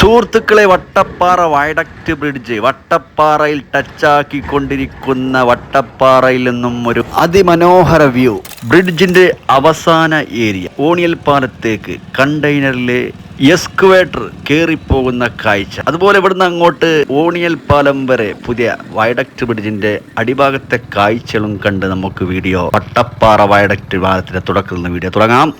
സുഹൃത്തുക്കളെ Vattappara viaduct bridge. വട്ടപ്പാറയിൽ ടച്ചാക്കിക്കൊണ്ടിരിക്കുന്ന വട്ടപ്പാറയിൽ നിന്നും ഒരു അതിമനോഹര വ്യൂ. ബ്രിഡ്ജിന്റെ അവസാന ഏരിയ ഓണിയൽ പാലത്തേക്ക് കണ്ടെയ്നറിലെ എസ്കുവേറ്റർ കയറിപ്പോകുന്ന കാഴ്ച. അതുപോലെ ഇവിടുന്ന് അങ്ങോട്ട് ഓണിയൽ പാലം വരെ പുതിയ വയഡക്റ്റ് ബ്രിഡ്ജിന്റെ അടിഭാഗത്തെ കാഴ്ചകളും കണ്ട് നമുക്ക് വീഡിയോ വട്ടപ്പാറ വയഡക്റ്റ് പാലത്തിന്റെ തുടക്കത്തിൽ നിന്ന് വീഡിയോ തുടങ്ങാം.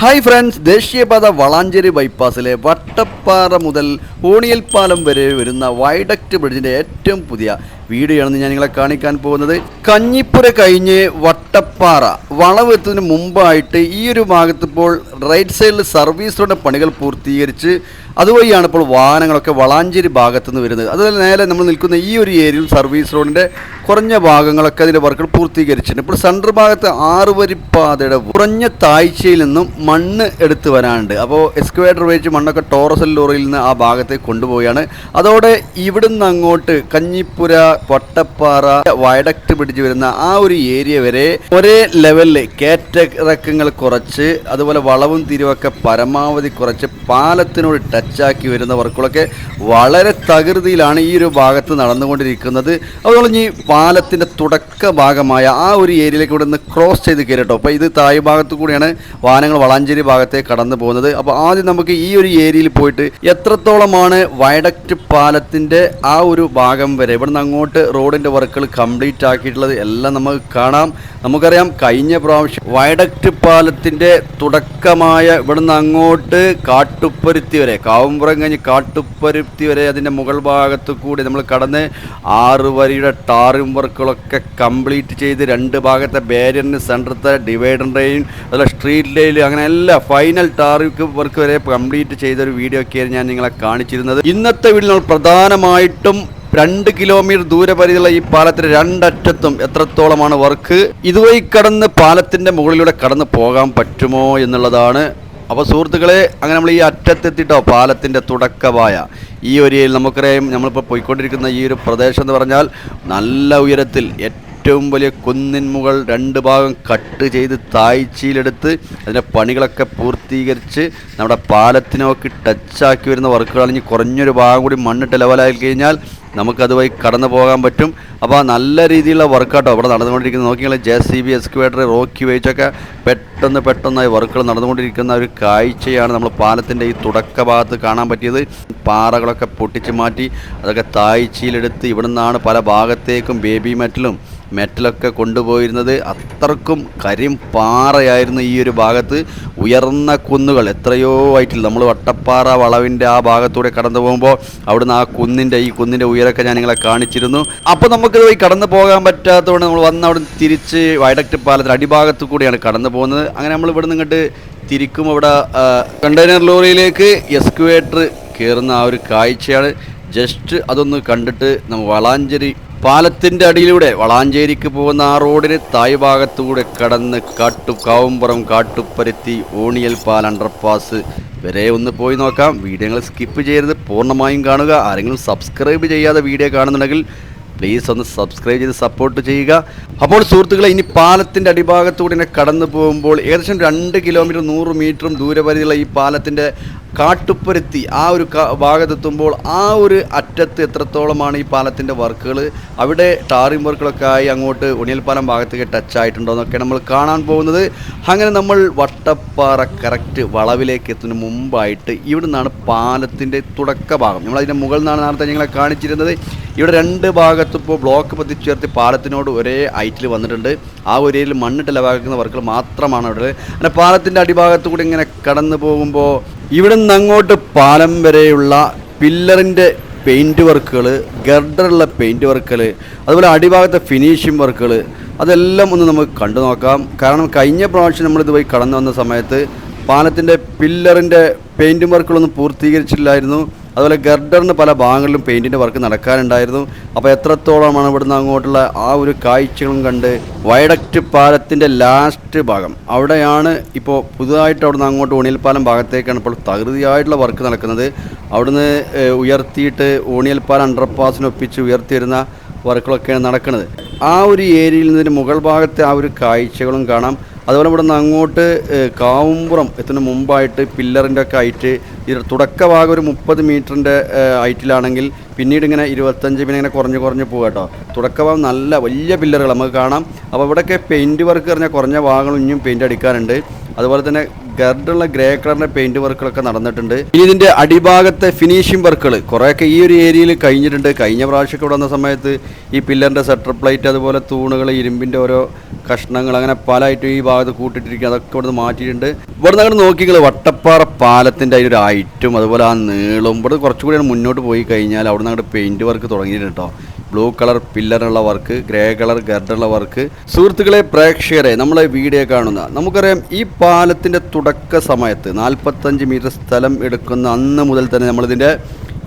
ഹായ് ഫ്രണ്ട്സ് ദേശീയപാത വളാഞ്ചേരി ബൈപ്പാസിലെ വട്ടപ്പാറ മുതൽ ഓണിയൽ പാലം വരെ വരുന്ന വൈഡക്റ്റ് ബ്രിഡ്ജിന്റെ ഏറ്റവും പുതിയ വീഡിയോയാണ് ഞാൻ നിങ്ങളെ കാണിക്കാൻ പോകുന്നത്. കഞ്ഞിപ്പുര കഴിഞ്ഞ് വട്ടപ്പാറ വളവ് എത്തുന്നതിന് മുമ്പായിട്ട് ഈ ഒരു ഭാഗത്തിപ്പോൾ റൈറ്റ് സൈഡിൽ സർവീസ് റോഡിന്റെ പണികൾ പൂർത്തീകരിച്ച് അതുവഴിയാണ് ഇപ്പോൾ വാഹനങ്ങളൊക്കെ വളാഞ്ചേരി ഭാഗത്തു നിന്ന് വരുന്നത്. അതുപോലെ നേരെ നമ്മൾ നിൽക്കുന്ന ഈ ഒരു ഏരിയയിൽ സർവീസ് റോഡിന്റെ കുറഞ്ഞ ഭാഗങ്ങളൊക്കെ അതിന്റെ വർക്കുകൾ പൂർത്തീകരിച്ചിട്ടുണ്ട്. ഇപ്പോൾ സെൻട്രൽ ഭാഗത്ത് ആറ് വരിപ്പാതയുടെ കുറഞ്ഞ താഴ്ചയിൽ നിന്നും മണ്ണ് എടുത്ത് വരാനുണ്ട്. അപ്പോൾ എക്സ്കവേറ്റർ ഉപയോഗിച്ച് മണ്ണൊക്കെ ടോറസൽ ലോറിയിൽ നിന്ന് ആ ഭാഗത്തേക്ക് കൊണ്ടുപോവുകയാണ്. അതോടെ ഇവിടുന്ന് അങ്ങോട്ട് കഞ്ഞിപ്പുര വട്ടപ്പാറ വയഡക്ട് പിടിച്ച് വരുന്ന ആ ഒരു ഏരിയ വരെ ഒരേ ലെവലിൽ കയറ്റിറക്കങ്ങൾ കുറച്ച് അതുപോലെ വളവും തിരിവൊക്കെ പരമാവധി കുറച്ച് പാലത്തിനോട് ടച്ചാക്കി വരുന്ന വർക്കുകളൊക്കെ വളരെ തകൃതിയിലാണ് ഈ ഒരു ഭാഗത്ത് നടന്നുകൊണ്ടിരിക്കുന്നത്. അതുപോലെ ഈ പാലത്തിന്റെ തുടക്ക ഭാഗമായ ആ ഒരു ഏരിയയിലേക്ക് ഇവിടെ നിന്ന് ക്രോസ് ചെയ്ത് കയറട്ടോ. അപ്പോൾ ഇത് താഴ് ഭാഗത്തു കൂടിയാണ് വാഹനങ്ങൾ വളാഞ്ചേരി ഭാഗത്തേക്ക് കടന്നു പോകുന്നത്. അപ്പോൾ ആദ്യം നമുക്ക് ഈ ഒരു ഏരിയയിൽ പോയിട്ട് എത്രത്തോളമാണ് വയഡക്റ്റ് പാലത്തിന്റെ ആ ഒരു ഭാഗം വരെ? ഇവിടെ നിന്ന് അങ്ങോട്ട് റോഡിന്റെ വർക്കുകൾ കംപ്ലീറ്റ് ആക്കിയിട്ടുള്ളത് എല്ലാം നമുക്ക് കാണാം. നമുക്കറിയാം കഴിഞ്ഞ പ്രാവശ്യം വയഡക്റ്റ് പാലത്തിന്റെ തുടക്കമായ ഇവിടുന്ന് അങ്ങോട്ട് കാട്ടുപ്പരുത്തി വരെ കാവുമ്പുറം കഴിഞ്ഞ് കാട്ടുപ്പരുത്തി വരെ അതിന്റെ മുകൾ ഭാഗത്ത് കൂടി നമ്മൾ കടന്ന് ആറ് വരിയുടെ ടാറും വർക്കുകളൊക്കെ കംപ്ലീറ്റ് ചെയ്ത് രണ്ട് ഭാഗത്തെ ബാരിയറിന് സെന്ററത്തെ ഡിവൈഡറിന്റെയും അതുപോലെ സ്ട്രീറ്റ് ലൈലും അങ്ങനെ എല്ലാ ഫൈനൽ ടാറിക്ക് വർക്ക് വരെ കംപ്ലീറ്റ് ചെയ്തൊരു വീഡിയോ ഒക്കെയാണ് ഞാൻ നിങ്ങളെ കാണിച്ചിരുന്നത്. ഇന്നത്തെ വീട്ടിൽ നമ്മൾ പ്രധാനമായിട്ടും രണ്ട് കിലോമീറ്റർ ദൂരപരിധിയുള്ള ഈ പാലത്തിന് രണ്ടറ്റത്തും എത്രത്തോളമാണ് വർക്ക്? ഇതുവഴി കടന്ന് പാലത്തിന്റെ മുകളിലൂടെ കടന്ന് പോകാൻ പറ്റുമോ എന്നുള്ളതാണ് അപ്പോൾ സുഹൃത്തുക്കളെ അങ്ങനെ നമ്മൾ ഈ അറ്റത്തെത്തിട്ടോ പാലത്തിന്റെ തുടക്കമായ ഈ ഒരു നമുക്കറിയാം നമ്മളിപ്പോൾ പോയിക്കൊണ്ടിരിക്കുന്ന ഈ ഒരു പ്രദേശം എന്ന് പറഞ്ഞാൽ നല്ല ഉയരത്തിൽ ഏറ്റവും വലിയ കുന്നിൻമുകൾ രണ്ട് ഭാഗം കട്ട് ചെയ്ത് താഴ്ചയിലെടുത്ത് അതിന്റെ പണികളൊക്കെ പൂർത്തീകരിച്ച് നമ്മുടെ പാലത്തിനൊക്കെ ടച്ചാക്കി വരുന്ന വർക്കുകൾ ഇനി കുറഞ്ഞൊരു ഭാഗം കൂടി മണ്ണിട്ട് ലെവലായി കഴിഞ്ഞാൽ നമുക്കതുവഴി കടന്നു പോകാൻ പറ്റും. അപ്പോൾ നല്ല രീതിയിലുള്ള വർക്കൗട്ടോ ഇവിടെ നടന്നുകൊണ്ടിരിക്കുന്നത്. നോക്കിയാൽ ജെ സി ബി എക്സ്ക്വേറ്റർ റോക്കി വെച്ചൊക്കെ പെട്ടെന്ന് പെട്ടെന്നായി വർക്കുകൾ നടന്നുകൊണ്ടിരിക്കുന്ന ഒരു കാഴ്ചയാണ് നമ്മൾ പാലത്തിന്റെ ഈ തുടക്ക ഭാഗത്ത് കാണാൻ പറ്റിയത്. പാറകളൊക്കെ പൊട്ടിച്ച് മാറ്റി അതൊക്കെ താഴ്ചയിലെടുത്ത് ഇവിടുന്നാണ് പല ഭാഗത്തേക്കും ബേബി മെറ്റലും മെറ്റലൊക്കെ കൊണ്ടുപോയിരുന്നത് അത്രക്കും കരിം പാറയായിരുന്നു ഈ ഒരു ഭാഗത്ത്. ഉയർന്ന കുന്നുകൾ എത്രയോ ആയിട്ടില്ല. നമ്മൾ വട്ടപ്പാറ വളവിന്റെ ആ ഭാഗത്തൂടെ കടന്നു പോകുമ്പോൾ അവിടുന്ന് ആ കുന്നിന്റെ ഈ കുന്നിന്റെ ഉയരമൊക്കെ ഞാൻ നിങ്ങളെ കാണിച്ചിരുന്നു. അപ്പോൾ നമുക്ക് പോയി കടന്നു പോകാൻ പറ്റാത്തതുകൊണ്ട് നമ്മൾ വന്ന് അവിടെ തിരിച്ച് വയഡക്ട് പാലത്തിന്റെ അടിഭാഗത്ത് കൂടിയാണ് കടന്നു പോകുന്നത്. അങ്ങനെ നമ്മൾ ഇവിടെ നിന്ന് തിരിക്കും അവിടെ കണ്ടെയ്നർ ലോറിയിലേക്ക് എസ്ക്വേറ്റർ കയറുന്ന ആ ഒരു കാഴ്ചയാണ്. ജസ്റ്റ് അതൊന്ന് കണ്ടിട്ട് നമ്മൾ വളാഞ്ചേരി പാലത്തിന്റെ അടിയിലൂടെ വളാഞ്ചേരിക്ക് പോകുന്ന ആ റോഡിന് തായ് ഭാഗത്തൂടെ കടന്ന് കാട്ടു കാവുംപുറം കാട്ടുപ്പരുത്തി ഓണിയൽ പാൽ അണ്ടർപാസ് വരെ ഒന്ന് പോയി നോക്കാം. വീഡിയോകൾ സ്കിപ്പ് ചെയ്യരുത്. പൂർണമായും കാണുക. ആരെങ്കിലും സബ്സ്ക്രൈബ് ചെയ്യാതെ വീഡിയോ കാണുന്നുണ്ടെങ്കിൽ പ്ലീസ് ഒന്ന് സബ്സ്ക്രൈബ് ചെയ്ത് സപ്പോർട്ട് ചെയ്യുക. അപ്പോൾ സുഹൃത്തുക്കളെ ഇനി പാലത്തിന്റെ അടിഭാഗത്തൂടെ കടന്നു പോകുമ്പോൾ ഏകദേശം രണ്ട് കിലോമീറ്റർ നൂറ് മീറ്ററും ദൂരപരിധിയുള്ള ഈ പാലത്തിന്റെ കാട്ടുപ്പരുത്തി ആ ഒരു ഭാഗത്തെത്തുമ്പോൾ ആ ഒരു അറ്റത്ത് എത്രത്തോളമാണ് ഈ പാലത്തിന്റെ വർക്കുകൾ? അവിടെ ടാറിംഗ് വർക്കുകളൊക്കെ ആയി അങ്ങോട്ട് ഉണിയൽപ്പാലം ഭാഗത്തേക്ക് ടച്ച് ആയിട്ടുണ്ടോ എന്നൊക്കെ നമ്മൾ കാണാൻ പോകുന്നത്. അങ്ങനെ നമ്മൾ വട്ടപ്പാറ കറക്റ്റ് വളവിലേക്ക് എത്തുന്ന മുമ്പായിട്ട് ഇവിടെ നിന്നാണ് പാലത്തിന്റെ തുടക്ക ഭാഗം. നമ്മൾ അതിന്റെ മുകളിൽ നിന്നാണ് നേരത്തെ ഞങ്ങളെ കാണിച്ചിരുന്നത്. ഇവിടെ രണ്ട് ഭാഗത്തും ഇപ്പോൾ ബ്ലോക്ക് പതിച്ചുയർത്തി പാലത്തിനോട് ഒരേ ഹൈറ്റിൽ വന്നിട്ടുണ്ട്. ആ ഒരു ഏരിയയിൽ മണ്ണിട്ട് വർക്കുകൾ മാത്രമാണ് അവിടെ അങ്ങനെ പാലത്തിന്റെ അടിഭാഗത്തു കൂടി ഇങ്ങനെ കടന്നു പോകുമ്പോൾ ഇവിടെ നിന്ന് അങ്ങോട്ട് പാലം വരെയുള്ള പില്ലറിന്റെ പെയിന്റ് വർക്കുകൾ ഗർഡറുള്ള പെയിന്റ് വർക്കുകൾ അതുപോലെ അടിഭാഗത്തെ ഫിനിഷിംഗ് വർക്കുകൾ അതെല്ലാം ഒന്ന് നമുക്ക് കണ്ടു നോക്കാം. കാരണം കഴിഞ്ഞ പ്രാവശ്യം നമ്മളിത് പോയി കടന്നു വന്ന സമയത്ത് പാലത്തിന്റെ പില്ലറിന്റെ പെയിന്റ് വർക്കുകളൊന്നും പൂർത്തീകരിച്ചില്ലായിരുന്നു. അതുപോലെ ഗർഡറിന് പല ഭാഗങ്ങളിലും പെയിന്റിന്റെ വർക്ക് നടക്കാനുണ്ടായിരുന്നു. അപ്പോൾ എത്രത്തോളമാണ് ഇവിടുന്ന് അങ്ങോട്ടുള്ള ആ ഒരു കാഴ്ചകളും കണ്ട് വയഡക്റ്റ് പാലത്തിന്റെ ലാസ്റ്റ് ഭാഗം. അവിടെയാണ് ഇപ്പോൾ പുതുതായിട്ട് അവിടുന്ന് അങ്ങോട്ട് ഓണിയൽപ്പാലം ഭാഗത്തേക്കാണ് ഇപ്പോൾ തകൃതിയായിട്ടുള്ള വർക്ക് നടക്കുന്നത്. അവിടുന്ന് ഉയർത്തിയിട്ട് ഓണിയൽപ്പാലം അണ്ടർപാസിന് ഒപ്പിച്ച് ഉയർത്തി വരുന്ന വർക്കുകളൊക്കെയാണ് നടക്കുന്നത്. ആ ഒരു ഏരിയയിൽ നിന്നതിന് മുകൾ ഭാഗത്തെ ആ ഒരു കാഴ്ചകളും കാണാം. അതുപോലെ ഇവിടെ നിന്ന് അങ്ങോട്ട് കാവുമ്പുറം എത്തുന്ന മുമ്പായിട്ട് പില്ലറിന്റെ ഒക്കെ ഹൈറ്റ് തുടക്കഭാഗം തുടക്ക ഭാഗം ഒരു മുപ്പത് മീറ്ററിന്റെ ഹൈറ്റിലാണെങ്കിൽ പിന്നീട് ഇങ്ങനെ ഇരുപത്തഞ്ച് പിന്നെ ഇങ്ങനെ കുറഞ്ഞ് കുറഞ്ഞ് പോകുക കേട്ടോ. തുടക്ക ഭാഗം നല്ല വലിയ പില്ലറുകൾ നമുക്ക് കാണാം. അപ്പോൾ ഇവിടെയൊക്കെ പെയിന്റ് വർക്ക് പറഞ്ഞാൽ കുറഞ്ഞ ഭാഗങ്ങൾ ഇനിയും പെയിന്റ് അടിക്കാനുണ്ട്. അതുപോലെ തന്നെ ഗർഡുള്ള ഗ്രേ കളറിന്റെ പെയിന്റ് വർക്കുകളൊക്കെ നടന്നിട്ടുണ്ട്. ഇനി ഇതിന്റെ അടിഭാഗത്തെ ഫിനിഷിംഗ് വർക്കുകൾ കുറേയൊക്കെ ഈ ഒരു ഏരിയയിൽ കഴിഞ്ഞിട്ടുണ്ട്. കഴിഞ്ഞ പ്രാവശ്യമൊക്കെ ഇവിടെ വന്ന സമയത്ത് ഈ പില്ലറിന്റെ സെറ്റർ പ്ലേറ്റ് അതുപോലെ തൂണുകൾ ഇരുമ്പിന്റെ ഓരോ കഷ്ണങ്ങൾ അങ്ങനെ പലതായിട്ട് ഈ ഭാഗത്ത് കൂട്ടിയിട്ടിരിക്കുക അതൊക്കെ ഇവിടുന്ന് മാറ്റിയിട്ടുണ്ട്. ഇവിടുന്ന് അങ്ങോട്ട് നോക്കിയെങ്കിൽ വട്ടപ്പാറ പാലത്തിന്റെ അതിനൊരു ഹൈറ്റും അതുപോലെ ആ നീളും ഇവിടെ കുറച്ചുകൂടി മുന്നോട്ട് പോയി കഴിഞ്ഞാൽ അവിടുന്ന് അങ്ങോട്ട് പെയിന്റ് വർക്ക് തുടങ്ങിയിട്ടുണ്ട് കേട്ടോ ബ്ലൂ കളർ പില്ലറുള്ള വർക്ക് ഗ്രേ കളർ ഗർഡുള്ള വർക്ക്. സുഹൃത്തുക്കളെ പ്രേക്ഷകരെ നമ്മളെ വീഡിയോ കാണുന്ന നമുക്കറിയാം ഈ പാലത്തിന്റെ തുടക്ക സമയത്ത് നാൽപ്പത്തഞ്ച് മീറ്റർ സ്ഥലം എടുക്കുന്ന അന്ന് മുതൽ തന്നെ നമ്മളിതിന്റെ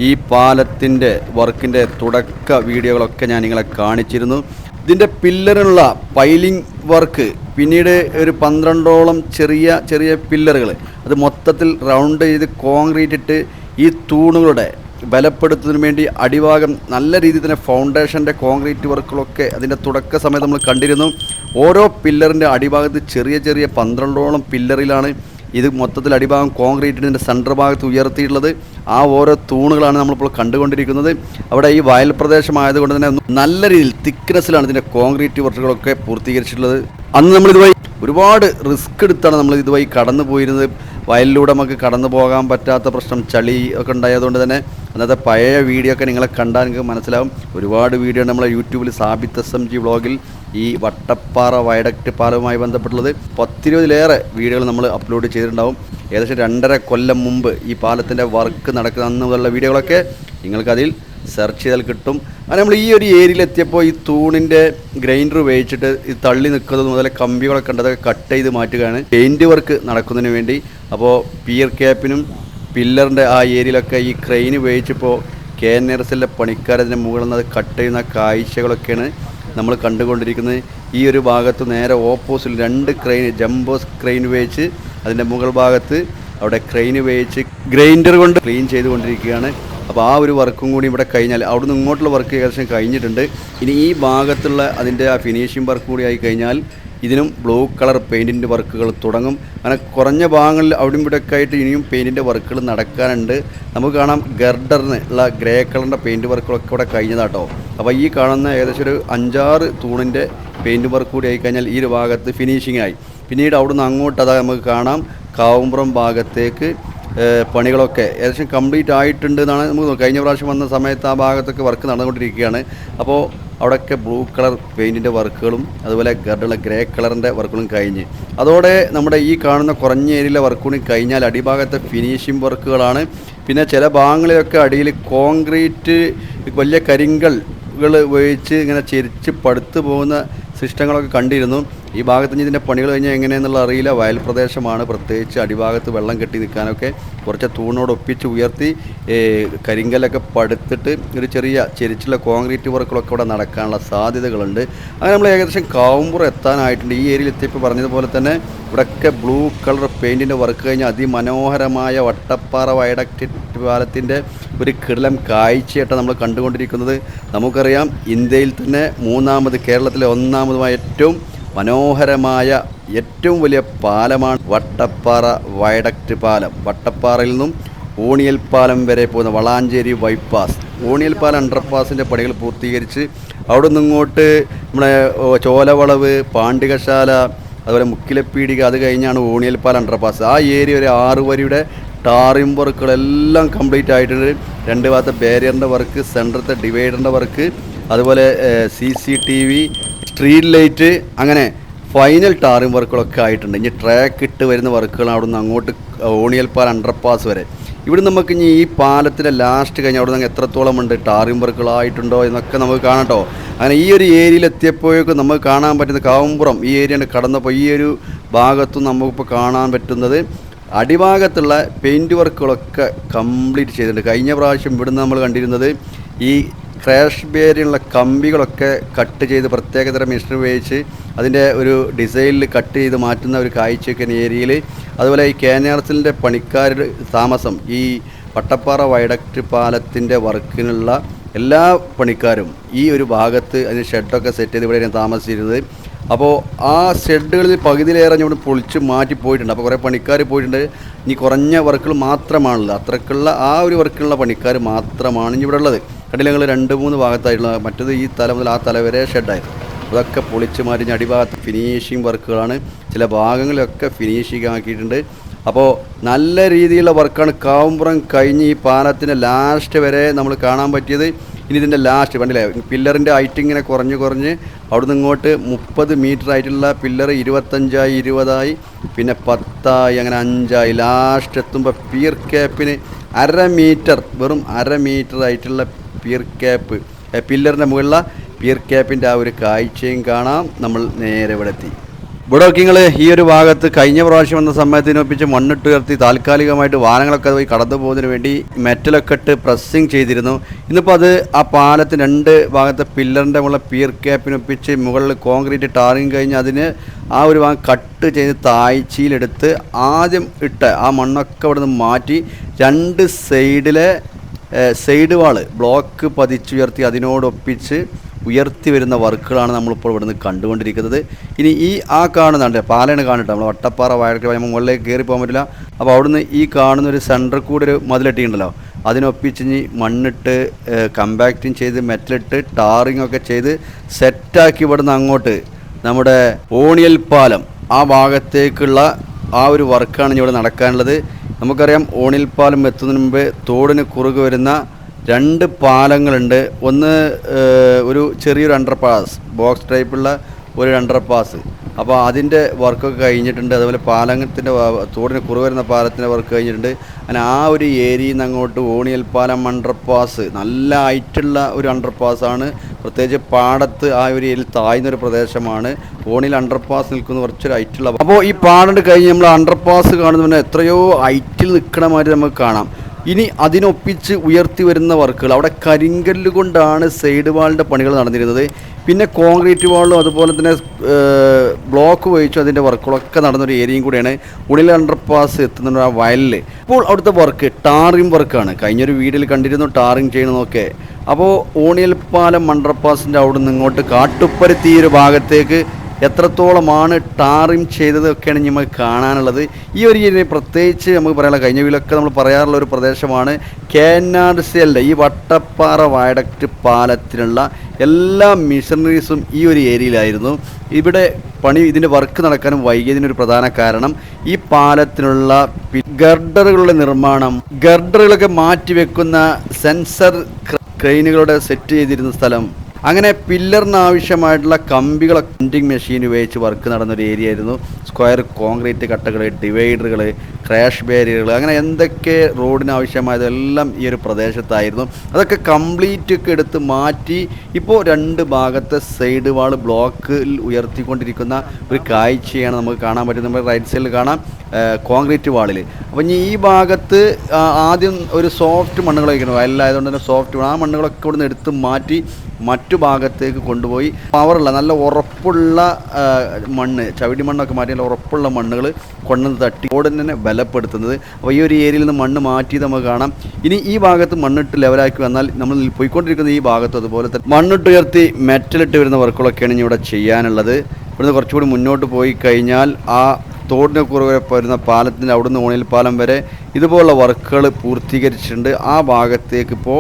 ഈ പാലത്തിന്റെ വർക്കിന്റെ തുടക്ക വീഡിയോകളൊക്കെ ഞാൻ നിങ്ങളെ കാണിച്ചിരുന്നു. ഇതിന്റെ പില്ലറിനുള്ള പൈലിംഗ് വർക്ക് പിന്നീട് ഒരു പന്ത്രണ്ടോളം ചെറിയ ചെറിയ പില്ലറുകൾ. അത് മൊത്തത്തിൽ റൗണ്ട് ചെയ്ത് കോൺക്രീറ്റ് ഇട്ട് ഈ തൂണുകളുടെ ബലപ്പെടുത്തുന്നതിന് വേണ്ടി അടിഭാഗം നല്ല രീതിയിൽ തന്നെ ഫൗണ്ടേഷന്റെ കോൺക്രീറ്റ് വർക്കുകളൊക്കെ അതിന്റെ തുടക്ക സമയത്ത് നമ്മൾ കണ്ടിരുന്നു. ഓരോ പില്ലറിന്റെ അടിഭാഗത്ത് ചെറിയ ചെറിയ പന്ത്രണ്ടോളം പില്ലറിലാണ് ഇത് മൊത്തത്തിൽ അടിഭാഗം കോൺക്രീറ്റിന്റെ സെന്റർ ഭാഗത്ത് ഉയർത്തിയിട്ടുള്ളത്. ആ ഓരോ തൂണുകളാണ് നമ്മളിപ്പോൾ കണ്ടുകൊണ്ടിരിക്കുന്നത്. അവിടെ ഈ വയൽ പ്രദേശമായതുകൊണ്ട് തന്നെ നല്ല രീതിയിൽ തിക്നെസ്സിലാണ് ഇതിന്റെ കോൺക്രീറ്റ് വർക്കുകളൊക്കെ പൂർത്തീകരിച്ചിട്ടുള്ളത്. അന്ന് നമ്മളിതുവഴി ഒരുപാട് റിസ്ക് എടുത്താണ് നമ്മൾ ഇതുവഴി കടന്നു പോയിരുന്നത് വയലിലൂടെ നമുക്ക് കടന്നു പോകാൻ പറ്റാത്ത പ്രശ്നം ചളി ഒക്കെ ഉണ്ടായതുകൊണ്ട് തന്നെ അന്നത്തെ പഴയ വീഡിയോ ഒക്കെ നിങ്ങളെ കണ്ടാൽ നിങ്ങൾക്ക് മനസ്സിലാവും. ഒരുപാട് വീഡിയോ നമ്മളെ യൂട്യൂബിൽ സാബിത്ത് എസ് എം ജി വ്ളോഗിൽ ഈ വട്ടപ്പാറ വയഡക്റ്റ് പാലവുമായി ബന്ധപ്പെട്ടുള്ളത് പത്തിരുപതിലേറെ വീഡിയോകൾ നമ്മൾ അപ്ലോഡ് ചെയ്തിട്ടുണ്ടാവും. ഏകദേശം രണ്ടര കൊല്ലം മുമ്പ് ഈ പാലത്തിന്റെ വർക്ക് നടക്കുന്ന വീഡിയോകളൊക്കെ നിങ്ങൾക്കതിൽ സെർച്ച് ചെയ്താൽ കിട്ടും. അങ്ങനെ നമ്മൾ ഈ ഒരു ഏരിയയിൽ എത്തിയപ്പോൾ ഈ തൂണിന്റെ ഗ്രൈൻഡർ ഉപയോഗിച്ചിട്ട് ഈ തള്ളി നിൽക്കുന്നത് മുതൽ കമ്പികളൊക്കെ ഉണ്ട് അതൊക്കെ കട്ട് ചെയ്ത് മാറ്റുകയാണ്. പെയിന്റ് വർക്ക് നടക്കുന്നതിന് വേണ്ടി. അപ്പോൾ പിയർ ക്യാപ്പിനും പില്ലറിന്റെ ആ ഏരിയയിലൊക്കെ ഈ ക്രെയിൻ ഉപയോഗിച്ചപ്പോൾ കെ എൻ ആർ എസിലെ പണിക്കാരതിന്റെ മുകളിൽ നിന്ന് അത് കട്ട് ചെയ്യുന്ന കാഴ്ചകളൊക്കെയാണ് നമ്മൾ കണ്ടുകൊണ്ടിരിക്കുന്നത്. ഈ ഒരു ഭാഗത്ത് നേരെ ഓപ്പോസിറ്റ് രണ്ട് ക്രെയിൻ ജംബോസ് ക്രെയിൻ ഉപയോഗിച്ച് അതിന്റെ മുകൾ ഭാഗത്ത് അവിടെ ക്രെയിൻ ഉപയോഗിച്ച് ഗ്രൈൻഡർ കൊണ്ട് ക്ലീൻ ചെയ്തുകൊണ്ടിരിക്കുകയാണ്. അപ്പോൾ ആ ഒരു വർക്കും കൂടി ഇവിടെ കഴിഞ്ഞാൽ അവിടുന്ന് ഇങ്ങോട്ടുള്ള വർക്ക് ഏകദേശം കഴിഞ്ഞിട്ടുണ്ട്. ഇനി ഈ ഭാഗത്തുള്ള അതിന്റെ ആ ഫിനിഷിംഗ് വർക്ക് കൂടി ആയി കഴിഞ്ഞാൽ ഇതിനും ബ്ലൂ കളർ പെയിന്റിന്റെ വർക്കുകൾ തുടങ്ങും. അങ്ങനെ കുറഞ്ഞ ഭാഗങ്ങളിൽ അവിടെയും ഇവിടെയൊക്കെ ആയിട്ട് ഇനിയും പെയിന്റിന്റെ വർക്കുകൾ നടക്കാനുണ്ട്. നമുക്ക് കാണാം ഗർഡറിന് ഉള്ള ഗ്രേ കളറിന്റെ പെയിന്റ് വർക്കുകളൊക്കെ ഇവിടെ കഴിഞ്ഞതാട്ടോ. അപ്പോൾ ഈ കാണുന്ന ഏകദേശം ഒരു അഞ്ചാറ് തൂണിന്റെ പെയിന്റ് വർക്ക് കൂടി ആയി കഴിഞ്ഞാൽ ഈ ഒരു ഭാഗത്ത് ഫിനിഷിംഗ് ആയി. പിന്നീട് അവിടുന്ന് അങ്ങോട്ട് അതാ നമുക്ക് കാണാം. കാവുംപുറം ഭാഗത്തേക്ക് പണികളൊക്കെ ഏകദേശം കംപ്ലീറ്റ് ആയിട്ടുണ്ട് എന്നാണ് നമുക്ക്. കഴിഞ്ഞ പ്രാവശ്യം വന്ന സമയത്ത് ആ ഭാഗത്തൊക്കെ വർക്ക് നടന്നുകൊണ്ടിരിക്കുകയാണ്. അപ്പോൾ അവിടെയൊക്കെ ബ്ലൂ കളർ പെയിന്റിന്റെ വർക്കുകളും അതുപോലെ ഗർഡുള്ള ഗ്രേ കളറിന്റെ വർക്കുകളും കഴിഞ്ഞ്. അതോടെ നമ്മുടെ ഈ കാണുന്ന കുറഞ്ഞ ഏരിയയിലെ വർക്ക് കഴിഞ്ഞാൽ അടിഭാഗത്തെ ഫിനിഷിംഗ് വർക്കുകളാണ്. പിന്നെ ചില ഭാഗങ്ങളിലൊക്കെ അടിയിൽ കോൺക്രീറ്റ് വലിയ കരിങ്കല്ലുകൾ ഉപയോഗിച്ച് ഇങ്ങനെ ചെരിച്ച് പടുത്തു പോകുന്ന സിസ്റ്റങ്ങളൊക്കെ കണ്ടിരുന്നു. ഈ ഭാഗത്ത് ഇനി ഇതിന്റെ പണികൾ കഴിഞ്ഞാൽ എങ്ങനെയെന്നുള്ള അറിയില്ല. വയൽ പ്രദേശമാണ്. പ്രത്യേകിച്ച് അടിഭാഗത്ത് വെള്ളം കെട്ടി നിൽക്കാനൊക്കെ കുറച്ച് തൂണോട് ഒപ്പിച്ച് ഉയർത്തി കരിങ്കല്ലൊക്കെ പടുത്തിട്ട് ഒരു ചെറിയ ചെരിച്ചുള്ള കോൺക്രീറ്റ് വർക്കുകളൊക്കെ ഇവിടെ നടക്കാനുള്ള സാധ്യതകളുണ്ട്. അങ്ങനെ നമ്മൾ ഏകദേശം കാവുമ്പുറം എത്താനായിട്ടുണ്ട്. ഈ ഏരിയയിൽ എത്തിയപ്പോൾ പറഞ്ഞതുപോലെ തന്നെ ഇവിടെയൊക്കെ ബ്ലൂ കളർ പെയിന്റിന്റെ വർക്ക് കഴിഞ്ഞാൽ അതിമനോഹരമായ വട്ടപ്പാറ വയഡക്റ്റ് പാലത്തിന്റെ ഒരു കിടലം കാഴ്ചയായിട്ട് നമ്മൾ കണ്ടുകൊണ്ടിരിക്കുന്നത്. നമുക്കറിയാം ഇന്ത്യയിൽ തന്നെ മൂന്നാമത് കേരളത്തിലെ ഒന്നാമതുമായ ഏറ്റവും മനോഹരമായ ഏറ്റവും വലിയ പാലമാണ് വട്ടപ്പാറ വയഡക്റ്റ് പാലം. വട്ടപ്പാറയിൽ നിന്നും ഓണിയൽ പാലം വരെ പോകുന്ന വളാഞ്ചേരി ബൈപ്പാസ്. ഓണിയൽ പാലം അണ്ടർപാസിന്റെ പണികൾ പൂർത്തീകരിച്ച് അവിടെ നിന്ന് ഇങ്ങോട്ട് നമ്മുടെ ചോലവളവ് പാണ്ഡികശാല അതുപോലെ മുക്കിലപ്പീടിക അത് കഴിഞ്ഞാണ് ഓണിയൽ പാലം അണ്ടർപാസ്. ആ ഏരിയ ഒരു ആറ് വരിയുടെ ടാറിംഗ് വർക്കുകളെല്ലാം കംപ്ലീറ്റ് ആയിട്ടുണ്ട്. രണ്ട് ഭാഗത്തെ ബാരിയറിന്റെ വർക്ക് സെന്ററത്തെ ഡിവൈഡറിന്റെ വർക്ക് അതുപോലെ C C T V street light അങ്ങനെ ഫൈനൽ ടാറിംഗ് വർക്കുകളൊക്കെ ആയിട്ടുണ്ട്. ഇനി ട്രാക്ക് ഇട്ട് വരുന്ന വർക്കുകളാണ് അവിടെ നിന്ന് അങ്ങോട്ട് ഓണിയൽ പാൽ അണ്ടർപാസ് വരെ. ഇവിടെ നമുക്ക് ഇനി ഈ പാലത്തിലെ ലാസ്റ്റ് കഴിഞ്ഞ് അവിടെ നിന്ന് എത്രത്തോളം ഉണ്ട് ടാറിംഗ് വർക്കുകളായിട്ടുണ്ടോ എന്നൊക്കെ നമുക്ക് കാണട്ടോ അങ്ങനെ ഈ ഒരു ഏരിയയിൽ എത്തിയപ്പോഴേക്കും നമുക്ക് കാണാൻ പറ്റുന്ന കാവുംപുറം ഈ ഏരിയ കടന്നപ്പോൾ ഈ ഒരു ഭാഗത്തും നമുക്കിപ്പോൾ കാണാൻ പറ്റുന്നത് അടിഭാഗത്തുള്ള പെയിന്റ് വർക്കുകളൊക്കെ കംപ്ലീറ്റ് ചെയ്തിട്ടുണ്ട്. കഴിഞ്ഞ പ്രാവശ്യം ഇവിടുന്ന് നമ്മൾ കണ്ടിരുന്നത് ഈ ക്രാഷ് ബേരിയുള്ള കമ്പികളൊക്കെ കട്ട് ചെയ്ത് പ്രത്യേകതരം മെഷീൻ ഉപയോഗിച്ച് അതിന്റെ ഒരു ഡിസൈനിൽ കട്ട് ചെയ്ത് മാറ്റുന്ന ഒരു കാഴ്ചയൊക്കെ ഏരിയയിൽ അതുപോലെ ഈ കേനാർസിലിന്റെ പണിക്കാരുടെ താമസം ഈ പട്ടപ്പാറ വൈഡക്റ്റ് പാലത്തിന്റെ വർക്കിനുള്ള എല്ലാ പണിക്കാരും ഈ ഒരു ഭാഗത്ത് അതിന് ഷെഡൊക്കെ സെറ്റ് ചെയ്ത് ഇവിടെയാണ് താമസിച്ചിരുന്നത്. അപ്പോൾ ആ ഷെഡുകളിൽ പകുതിയിലേറെ ഇവിടെ പൊളിച്ച് മാറ്റി പോയിട്ടുണ്ട്. അപ്പോൾ കുറേ പണിക്കാർ പോയിട്ടുണ്ട്. ഇനി കുറഞ്ഞ വർക്കുകൾ മാത്രമാണുള്ളത്. അത്രക്കുള്ള ആ ഒരു വർക്കിലുള്ള പണിക്കാർ മാത്രമാണ് ഇവിടെ ഉള്ളത്. കണ്ടില്ല രണ്ട് മൂന്ന് ഭാഗത്തായിട്ടുള്ള മറ്റത് ഈ തല മുതൽ ആ തല വരെ ഷെഡായിരുന്നു അതൊക്കെ പൊളിച്ച് മാറ്റി അടിഭാഗത്ത് ഫിനിഷിങ് വർക്കുകളാണ്. ചില ഭാഗങ്ങളിലൊക്കെ ഫിനിഷിങ് ആക്കിയിട്ടുണ്ട്. അപ്പോൾ നല്ല രീതിയിലുള്ള വർക്കാണ് കാവുമ്പുറം കഴിഞ്ഞ് ഈ പാലത്തിന്റെ ലാസ്റ്റ് വരെ നമ്മൾ കാണാൻ പറ്റിയത്. ഇനി ഇതിന്റെ ലാസ്റ്റ് കണ്ടില്ലേ? പില്ലറിന്റെ ഹൈറ്റ് ഇങ്ങനെ കുറഞ്ഞ് കുറഞ്ഞ് അവിടുന്ന് ഇങ്ങോട്ട് മുപ്പത് മീറ്റർ ആയിട്ടുള്ള പില്ലർ ഇരുപത്തഞ്ചായി ഇരുപതായി പിന്നെ പത്തായി അങ്ങനെ അഞ്ചായി. ലാസ്റ്റ് എത്തുമ്പോൾ പിയർ ക്യാപ്പിന് അര മീറ്റർ വെറും അര മീറ്റർ ആയിട്ടുള്ള പിയർ ക്യാപ്പ് പില്ലറിന്റെ മുകളിലുള്ള പിയർ ക്യാപ്പിന്റെ ആ ഒരു കാഴ്ചയും കാണാം. നമ്മൾ നേരെ ഇവിടെ എത്തി. ഇവിടെ നിങ്ങൾ ഈ ഒരു ഭാഗത്ത് കഴിഞ്ഞ പ്രാവശ്യം വന്ന സമയത്തിനൊപ്പിച്ച് മണ്ണിട്ട് ഉയർത്തി താൽക്കാലികമായിട്ട് വാഹനങ്ങളൊക്കെ പോയി കടന്നു പോകുന്നതിന് വേണ്ടി മെറ്റലൊക്കെ ഇട്ട് പ്രസ്സിങ് ചെയ്തിരുന്നു. ഇന്നിപ്പോൾ അത് ആ പാലത്തിന് രണ്ട് ഭാഗത്തെ പില്ലറിന്റെ മുകളിൽ പിയർ ക്യാപ്പിനൊപ്പിച്ച് മുകളിൽ കോൺക്രീറ്റ് ടാറിങ് കഴിഞ്ഞ് അതിന് ആ ഒരു ഭാഗം കട്ട് ചെയ്ത് താഴ്ചയിലെടുത്ത് ആദ്യം ഇട്ട് ആ മണ്ണൊക്കെ അവിടെ നിന്ന് മാറ്റി രണ്ട് സൈഡിലെ സൈഡ് വാൾ ബ്ലോക്ക് പതിച്ചുയർത്തി അതിനോടൊപ്പിച്ച് ഉയർത്തി വരുന്ന വർക്കുകളാണ് നമ്മളിപ്പോൾ ഇവിടുന്ന് കണ്ടുകൊണ്ടിരിക്കുന്നത്. ഇനി ഈ ആ കാണുന്നുണ്ട് പാലാണ് കാണട്ടെ നമ്മൾ വട്ടപ്പാറ വയൽക്ക് നമ്മൾ മുകളിലേക്ക് കയറി പോകാൻ പറ്റില്ല. അപ്പോൾ അവിടുന്ന് ഈ കാണുന്ന ഒരു സെന്റർ കൂടെ ഒരു മതിലെട്ടിയുണ്ടല്ലോ അതിനൊപ്പിച്ച് ഇനി മണ്ണിട്ട് കമ്പാക്റ്റിങ് ചെയ്ത് മെറ്റലിട്ട് ടാറിങ് ഒക്കെ ചെയ്ത് സെറ്റാക്കി ഇവിടുന്ന് അങ്ങോട്ട് നമ്മുടെ ഓണിയൽ പാലം ആ ഭാഗത്തേക്കുള്ള ആ ഒരു വർക്കാണ് ഇവിടെ നടക്കാനുള്ളത്. നമുക്കറിയാം ഓണിൽ പാലം എത്തുന്നതിന് മുമ്പ് തോടിന് കുറുകെ വരുന്ന രണ്ട് പാലങ്ങളുണ്ട്. ഒന്ന് ഒരു ചെറിയൊരു അണ്ടർ പാസ് ബോക്സ് ടൈപ്പുള്ള ഒരു അണ്ടർ പാസ് അപ്പോൾ അതിന്റെ വർക്കൊക്കെ കഴിഞ്ഞിട്ടുണ്ട്. അതുപോലെ പാലത്തിന്റെ തോടിന് കുറവ് വരുന്ന പാലത്തിന്റെ വർക്ക് കഴിഞ്ഞിട്ടുണ്ട്. അങ്ങനെ ആ ഒരു ഏരിയയിൽ നിന്ന് അങ്ങോട്ട് ഓണിയൽ പാലം അണ്ടർ പാസ് നല്ല ഹൈറ്റുള്ള ഒരു അണ്ടർ പാസ്സാണ് പ്രത്യേകിച്ച് പാടത്ത് ആ ഒരു ഏരിയയിൽ താഴ്ന്നൊരു പ്രദേശമാണ്. ഓണിയിൽ അണ്ടർപാസ് നിൽക്കുന്ന കുറച്ചൊരു ഹൈറ്റുള്ള അപ്പോൾ ഈ പാടം കഴിഞ്ഞ് നമ്മൾ അണ്ടർപാസ് കാണുന്ന എത്രയോ ഹൈറ്റിൽ നിൽക്കണ മാതിരി നമുക്ക് കാണാം. ഇനി അതിനൊപ്പിച്ച് ഉയർത്തി വരുന്ന വർക്കുകൾ അവിടെ കരിങ്കല്ല് കൊണ്ടാണ് സൈഡ് വാളിന്റെ പണികൾ നടന്നിരുന്നത്. പിന്നെ കോൺക്രീറ്റ് വാളും അതുപോലെ തന്നെ ബ്ലോക്ക് വഹിച്ചു അതിന്റെ വർക്കുകളൊക്കെ നടന്നൊരു ഏരിയയും കൂടിയാണ് ഉള്ളിൽ അണ്ടർപാസ് എത്തുന്ന ആ വയലിൽ ഇപ്പോൾ അവിടുത്തെ വർക്ക് ടാറിങ് വർക്കാണ്. കഴിഞ്ഞൊരു വീഡിയോയിൽ കണ്ടിരുന്നു ടാറിങ് ചെയ്യണമെന്നൊക്കെ അപ്പോൾ ഓണിയൽ പാലം അണ്ടർപാസിന്റെ അവിടെ നിന്ന് ഇങ്ങോട്ട് കാട്ടുപ്പരുത്തി ഒരു ഭാഗത്തേക്ക് എത്രത്തോളമാണ് ടാറിങ് ചെയ്തതൊക്കെയാണ് നമ്മൾ കാണാനുള്ളത്. ഈ ഒരു ഏരിയ പ്രത്യേകിച്ച് നമുക്ക് പറയാനുള്ള കഴിഞ്ഞ വീലൊക്കെ നമ്മൾ പറയാറുള്ള ഒരു പ്രദേശമാണ് കെ എൻ ആർ സി എല്ലിന്റെ ഈ വട്ടപ്പാറ വയഡക്റ്റ് പാലത്തിനുള്ള എല്ലാ മിഷനറീസും ഈ ഒരു ഏരിയയിലായിരുന്നു. ഇവിടെ പണി ഇതിന്റെ വർക്ക് നടക്കാനും വൈകിയതിനൊരു പ്രധാന കാരണം ഈ പാലത്തിനുള്ള ഗർഡറുകളുടെ നിർമ്മാണം. ഗർഡറുകളൊക്കെ മാറ്റി വെക്കുന്ന സെൻസർ ക്രെയിനുകളുടെ സെറ്റ് ചെയ്തിരുന്ന സ്ഥലം. അങ്ങനെ പില്ലറിന് ആവശ്യമായിട്ടുള്ള കമ്പികളൊക്കെ പ്രിന്റിങ് മെഷീൻ ഉപയോഗിച്ച് വർക്ക് നടന്നൊരു ഏരിയ ആയിരുന്നു. സ്ക്വയർ കോൺക്രീറ്റ് കട്ടകൾ ഡിവൈഡറുകൾ ക്രാഷ് ബാരിയറുകൾ അങ്ങനെ എന്തൊക്കെ റോഡിന് ആവശ്യമായതെല്ലാം ഈ ഒരു പ്രദേശത്തായിരുന്നു. അതൊക്കെ കംപ്ലീറ്റ് ഒക്കെ എടുത്ത് മാറ്റി ഇപ്പോൾ രണ്ട് ഭാഗത്തെ സൈഡ് വാൾ ബ്ലോക്കിൽ ഉയർത്തിക്കൊണ്ടിരിക്കുന്ന ഒരു കാഴ്ചയാണ് നമുക്ക് കാണാൻ പറ്റുന്നത്. നമ്മുടെ റൈറ്റ് സൈഡിൽ കാണാം കോൺക്രീറ്റ് വാളിൽ അപ്പോൾ ഇനി ഈ ഭാഗത്ത് ആദ്യം ഒരു സോഫ്റ്റ് മണ്ണുകൾ വയ്ക്കണം വയലിലായതുകൊണ്ട് തന്നെ സോഫ്റ്റ് ആ മണ്ണുകളൊക്കെ ഇവിടുന്ന് എടുത്ത് മാറ്റി മറ്റു ഭാഗത്തേക്ക് കൊണ്ടുപോയി. പവറുള്ള നല്ല ഉറപ്പുള്ള മണ്ണ് ചവിടി മണ്ണൊക്കെ മാറ്റി നല്ല ഉറപ്പുള്ള മണ്ണുകൾ കൊണ്ടുവന്ന് തട്ടി ഓടൻ തന്നെ ബലപ്പെടുത്തുന്നത്. അപ്പോൾ ഈ ഒരു ഏരിയയിൽ നിന്ന് മണ്ണ് മാറ്റി നമുക്ക് കാണാം. ഇനി ഈ ഭാഗത്ത് മണ്ണിട്ട് ലെവലാക്കി വന്നാൽ നമ്മൾ പോയിക്കൊണ്ടിരിക്കുന്ന ഈ ഭാഗത്ത് അതുപോലെ തന്നെ മണ്ണിട്ട് ഉയർത്തി മെറ്റലിട്ട് വരുന്ന വർക്കുകളൊക്കെയാണ് ഇനി ഇവിടെ ചെയ്യാനുള്ളത്. ഇവിടുന്ന് കുറച്ചുകൂടി മുന്നോട്ട് പോയി കഴിഞ്ഞാൽ ആ തോടിനെ കുറുകെ വരുന്ന പാലത്തിന്റെ അവിടുന്ന് ഓണിൽ പാലം വരെ ഇതുപോലുള്ള വർക്കുകൾ പൂർത്തീകരിച്ചിട്ടുണ്ട്. ആ ഭാഗത്തേക്ക് ഇപ്പോൾ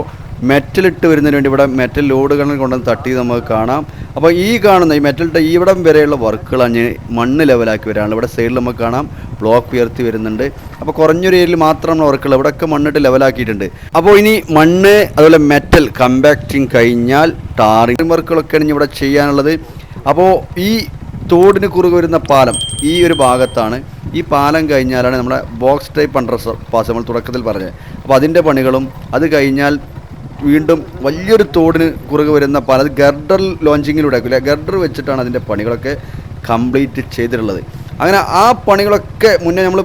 മെറ്റലിട്ട് വരുന്നതിന് വേണ്ടി ഇവിടെ മെറ്റൽ ലോഡുകൾ കൊണ്ടുവന്ന് തട്ടി നമുക്ക് കാണാം. അപ്പോൾ ഈ കാണുന്ന ഈ മെറ്റലിട്ട് ഇവിടം വരെയുള്ള വർക്കുകൾ അഞ്ഞ് മണ്ണ് ലെവലാക്കി വരാണ് ഇവിടെ സൈഡിൽ നമുക്ക് കാണാം. ബ്ലോക്ക് ഉയർത്തി വരുന്നുണ്ട്. അപ്പോൾ കുറഞ്ഞൊരു ഏരിയയിൽ മാത്രമാണ് വർക്കുകൾ ഇവിടെയൊക്കെ മണ്ണിട്ട് ലെവലാക്കിയിട്ടുണ്ട് അപ്പോൾ ഇനി മണ്ണ് അതുപോലെ മെറ്റൽ കമ്പാക്റ്റിങ് കഴിഞ്ഞാൽ ടാറിങ് ഇനി ഇവിടെ ചെയ്യാനുള്ളത്. അപ്പോൾ ഈ തോടിന് കുറുകെ വരുന്ന പാലം ഈ ഒരു ഭാഗത്താണ്. ഈ പാലം കഴിഞ്ഞാലാണ് നമ്മുടെ ബോക്സ് ടൈപ്പ് അണ്ടർ പാസ് നമ്മൾ തുടക്കത്തിൽ പറഞ്ഞത്. അപ്പോൾ അതിന്റെ പണികളും അത് കഴിഞ്ഞാൽ വീണ്ടും വലിയൊരു തോടിന് കുറുകെ വരുന്ന പാലം ഗർഡർ ലോഞ്ചിങ്ങിലൂടെ ആക്കില്ല ഗർഡർ വെച്ചിട്ടാണ് അതിന്റെ പണികളൊക്കെ കംപ്ലീറ്റ് ചെയ്തിട്ടുള്ളത്. അങ്ങനെ ആ പണികളൊക്കെ മുന്നേ നമ്മൾ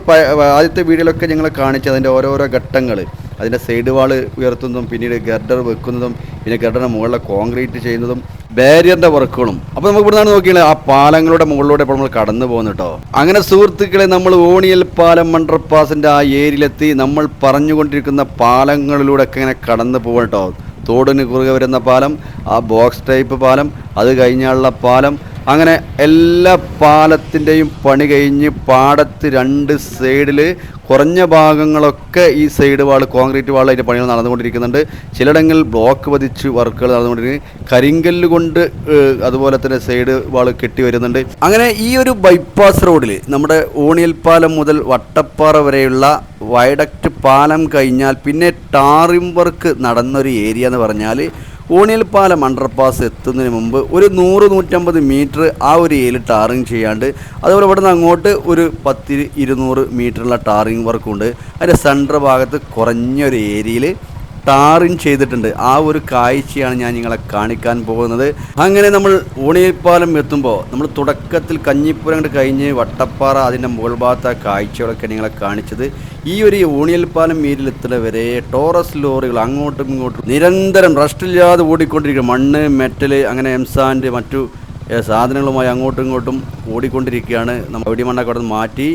ആദ്യത്തെ വീഡിയോയിലൊക്കെ ഞങ്ങൾ കാണിച്ചത് അതിന്റെ ഓരോരോ ഘട്ടങ്ങൾ അതിന്റെ സൈഡ് വാൾ ഉയർത്തുന്നതും പിന്നീട് ഗർഡർ വെക്കുന്നതും പിന്നെ ഗർഡറിന്റെ മുകളിലെ കോൺക്രീറ്റ് ചെയ്യുന്നതും ബാരിയറിന്റെ വർക്കുകളും. അപ്പോൾ നമുക്ക് ഇവിടുന്ന് നോക്കിയാൽ ആ പാലങ്ങളുടെ മുകളിലൂടെ ഇപ്പോൾ നമ്മൾ കടന്നു പോകുന്നു കേട്ടോ. അങ്ങനെ സുഹൃത്തുക്കളെ നമ്മൾ ഓണിയൽ പാലം മണ്ടർപാസിന്റെ ആ ഏരിയയിലെത്തി നമ്മൾ പറഞ്ഞുകൊണ്ടിരിക്കുന്ന പാലങ്ങളിലൂടെ ഒക്കെ ഇങ്ങനെ കടന്നു പോകണം കേട്ടോ. തോടിന് കുറുകെ വരുന്ന പാലം ആ ബോക്സ് ടൈപ്പ് പാലം അത് കഴിഞ്ഞാലുള്ള പാലം അങ്ങനെ എല്ലാ പാലത്തിന്റെയും പണി കഴിഞ്ഞ് പാടത്ത് രണ്ട് സൈഡിൽ കുറഞ്ഞ ഭാഗങ്ങളൊക്കെ ഈ സൈഡ് വാൾ കോൺക്രീറ്റ് വാൾ അതിന്റെ പണികൾ നടന്നുകൊണ്ടിരിക്കുന്നുണ്ട്. ചിലയിടങ്ങളിൽ ബ്ലോക്ക് പതിച്ച് വർക്കുകൾ നടന്നുകൊണ്ടിരിക്കുന്നു. കരിങ്കല്ല് കൊണ്ട് അതുപോലെ തന്നെ സൈഡ് വാൾ കെട്ടി വരുന്നുണ്ട്. അങ്ങനെ ഈ ഒരു ബൈപ്പാസ് റോഡിൽ നമ്മുടെ ഓണിയൽപ്പാലം മുതൽ വട്ടപ്പാറ വരെയുള്ള വയഡക്റ്റ് പാലം കഴിഞ്ഞാൽ പിന്നെ ടാറിം വർക്ക് നടന്നൊരു ഏരിയ എന്ന് പറഞ്ഞാൽ ഓണിയൽപ്പാലം അണ്ടർപാസ് എത്തുന്നതിന് മുമ്പ് ഒരു നൂറ് നൂറ്റമ്പത് മീറ്റർ ആ ഒരു ഏരിയയിൽ ടാറിങ് ചെയ്യാണ്ട് അതുപോലെ ഇവിടെ നിന്ന് അങ്ങോട്ട് ഒരു പത്ത് ഇരുന്നൂറ് മീറ്ററുള്ള ടാറിങ് വർക്കുണ്ട് അതിന്റെ സെന്റർ ഭാഗത്ത് കുറഞ്ഞൊരു ഏരിയയിൽ ടാറിങ് ചെയ്തിട്ടുണ്ട്. ആ ഒരു കാഴ്ചയാണ് ഞാൻ നിങ്ങളെ കാണിക്കാൻ പോകുന്നത്. അങ്ങനെ നമ്മൾ ഊണിയപ്പാലം എത്തുമ്പോൾ നമ്മൾ തുടക്കത്തിൽ കഞ്ഞിപ്പുരം കഴിഞ്ഞ് വട്ടപ്പാറ അതിന്റെ മുകൾ ഭാഗത്തെ കാഴ്ചകളൊക്കെ നിങ്ങളെ കാണിച്ചത്. ഈ ഒരു ഊണിയൽപ്പാലം മീരിലെത്തുന്ന വരെ ടോറസ് ലോറികൾ അങ്ങോട്ടും ഇങ്ങോട്ടും നിരന്തരം റസ്റ്റില്ലാതെ ഓടിക്കൊണ്ടിരിക്കുക മണ്ണ് മെറ്റൽ അങ്ങനെ എംസാൻഡ് മറ്റു സാധനങ്ങളുമായി അങ്ങോട്ടും ഇങ്ങോട്ടും ഓടിക്കൊണ്ടിരിക്കുകയാണ്. നമ്മൾ വെടി മണ്ണൊക്കെ അവിടെ മാറ്റി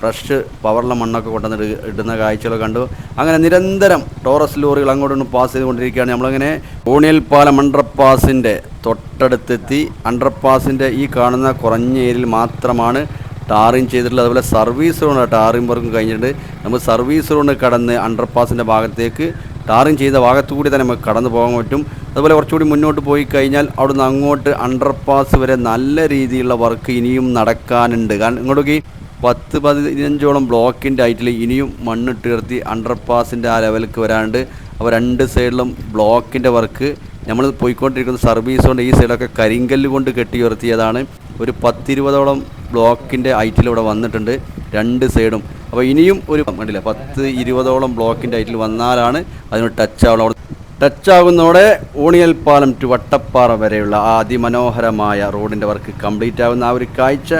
ഫ്രഷ് പവറുള്ള മണ്ണൊക്കെ കൊണ്ടുവന്ന് ഇട- ഇടുന്ന കാഴ്ചകളൊക്കെ കണ്ടു. അങ്ങനെ നിരന്തരം ടോറസ് ലോറികൾ അങ്ങോട്ടൊന്ന് പാസ് ചെയ്തുകൊണ്ടിരിക്കുകയാണ്. നമ്മളങ്ങനെ ഓണിയൽ പാലം അണ്ടർപാസിന്റെ തൊട്ടടുത്തെത്തി. അണ്ടർപാസിന്റെ ഈ കാണുന്ന കുറഞ്ഞ ഏരിയയിൽ മാത്രമാണ് ടാറിങ് ചെയ്തിട്ടുള്ളത്. അതുപോലെ സർവീസ് റോഡ് ടാറിങ് വർക്കും കഴിഞ്ഞിട്ടുണ്ട്. നമുക്ക് സർവീസ് റോഡ് കടന്ന് അണ്ടർപാസിന്റെ ഭാഗത്തേക്ക് ടാറിങ് ചെയ്ത ഭാഗത്തുകൂടി തന്നെ നമുക്ക് കടന്നു പോകാൻ പറ്റും. അതുപോലെ കുറച്ചുകൂടി മുന്നോട്ട് പോയി കഴിഞ്ഞാൽ അവിടുന്ന് അങ്ങോട്ട് അണ്ടർപാസ് വരെ നല്ല രീതിയിലുള്ള വർക്ക് ഇനിയും നടക്കാനുണ്ട്. കാരണം ഇങ്ങോട്ടേക്ക് പത്ത് പതിനഞ്ചോളം ബ്ലോക്കിന്റെ ഹൈറ്റിൽ ഇനിയും മണ്ണിട്ട് ഉയർത്തി അണ്ടർപാസിന്റെ ആ ലെവലിലേക്ക് വരാണ്ട് അപ്പോൾ രണ്ട് സൈഡിലും ബ്ലോക്കിന്റെ വർക്ക്. നമ്മൾ പോയിക്കൊണ്ടിരിക്കുന്ന സർവീസ് കൊണ്ട് ഈ സൈഡൊക്കെ കരിങ്കല്ല് കൊണ്ട് കെട്ടി ഉയർത്തിയതാണ്. ഒരു പത്തിരുപതോളം ബ്ലോക്കിന്റെ ഹൈറ്റിൽ ഇവിടെ വന്നിട്ടുണ്ട് രണ്ട് സൈഡും അപ്പോൾ ഇനിയും ഒരു കണ്ടില്ല പത്ത് ഇരുപതോളം ബ്ലോക്കിന്റെ ഹൈറ്റിൽ വന്നാലാണ് അതിന് ടച്ച് ആവണം ടച്ച് ആകുന്നതോടെ ഊണിയൽ പാലം ടു വട്ടപ്പാറ വരെയുള്ള ആ അതിമനോഹരമായ റോഡിന്റെ വർക്ക് കംപ്ലീറ്റ് ആകുന്ന ആ ഒരു കാഴ്ച.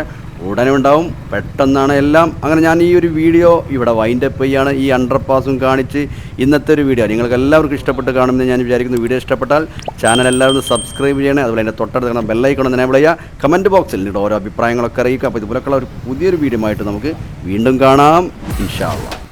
ഉടനെ ഉണ്ടാവും പെട്ടെന്നാണ് എല്ലാം. അങ്ങനെ ഞാൻ ഈ ഒരു വീഡിയോ ഇവിടെ വൈൻഡപ്പ് ചെയ്യാണ്. ഈ അണ്ടർപാസും കാണിച്ച് ഇന്നത്തെ ഒരു വീഡിയോ. നിങ്ങൾക്ക് എല്ലാവർക്കും ഇഷ്ടപ്പെട്ട് കാണുമെന്ന് ഞാൻ വിചാരിക്കുന്നു. വീഡിയോ ഇഷ്ടപ്പെട്ടാൽ ചാനൽ എല്ലാവരും സബ്സ്ക്രൈബ് ചെയ്യണേ. അതുപോലെ എന്റെ തൊട്ടടുത്ത് കാണാൻ ബെല്ലൈക്കണം തന്നെ ചെയ്യുക. കമന്റ് ബോക്സിൽ നിങ്ങളുടെ ഓരോ അഭിപ്രായങ്ങളൊക്കെ അറിയിക്കുക. അപ്പോൾ ഇതുപോലെയുള്ള ഒരു പുതിയൊരു വീഡിയോ ആയിട്ട് നമുക്ക് വീണ്ടും കാണാം. ഇൻഷാള്ള